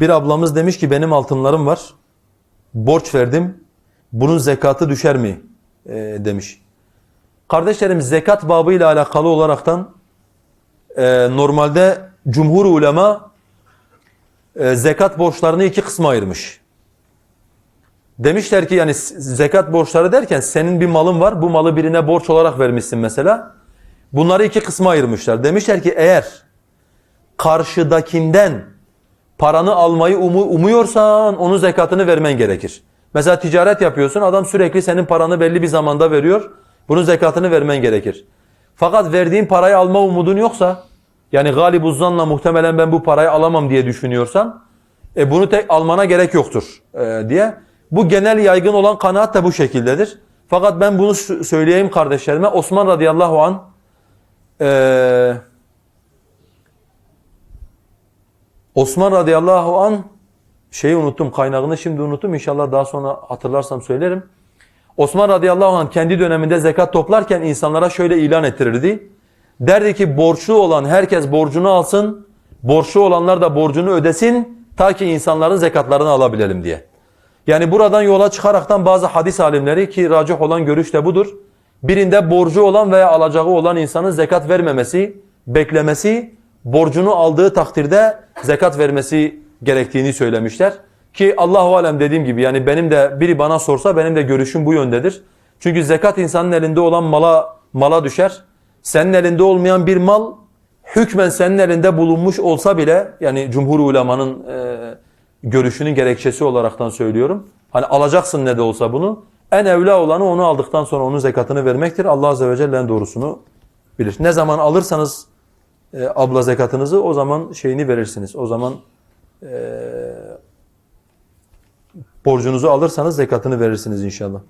Bir ablamız demiş ki benim altınlarım var. Borç verdim. Bunun zekatı düşer mi? Ee, demiş. Kardeşlerim zekat babı ile alakalı olaraktan e, normalde cumhur ulema e, zekat borçlarını iki kısma ayırmış. Demişler ki yani zekat borçları derken senin bir malın var. Bu malı birine borç olarak vermişsin mesela. Bunları iki kısma ayırmışlar. Demişler ki eğer karşıdakinden paranı almayı umu- umuyorsan onun zekatını vermen gerekir. Mesela ticaret yapıyorsun adam sürekli senin paranı belli bir zamanda veriyor. Bunun zekatını vermen gerekir. Fakat verdiğin parayı alma umudun yoksa yani galibuzanla muhtemelen ben bu parayı alamam diye düşünüyorsan e bunu tek almana gerek yoktur e, diye. Bu genel yaygın olan kanaat da bu şekildedir. Fakat ben bunu sö- söyleyeyim kardeşlerime. Osman radıyallahu an e, Osman radıyallahu an şeyi unuttum kaynağını şimdi unuttum inşallah daha sonra hatırlarsam söylerim. Osman radıyallahu anh kendi döneminde zekat toplarken insanlara şöyle ilan ettirirdi. Derdi ki borçlu olan herkes borcunu alsın, borçlu olanlar da borcunu ödesin ta ki insanların zekatlarını alabilelim diye. Yani buradan yola çıkaraktan bazı hadis alimleri ki racih olan görüş de budur. Birinde borcu olan veya alacağı olan insanın zekat vermemesi, beklemesi, borcunu aldığı takdirde zekat vermesi gerektiğini söylemişler. Ki Allahu alem dediğim gibi yani benim de biri bana sorsa benim de görüşüm bu yöndedir. Çünkü zekat insanın elinde olan mala mala düşer. Senin elinde olmayan bir mal hükmen senin elinde bulunmuş olsa bile yani cumhur ulemanın e, görüşünün gerekçesi olaraktan söylüyorum. Hani alacaksın ne de olsa bunu. En evla olanı onu aldıktan sonra onun zekatını vermektir. Allah azze ve celle en doğrusunu bilir. Ne zaman alırsanız e, abla zekatınızı o zaman şeyini verirsiniz. O zaman e, borcunuzu alırsanız zekatını verirsiniz inşallah.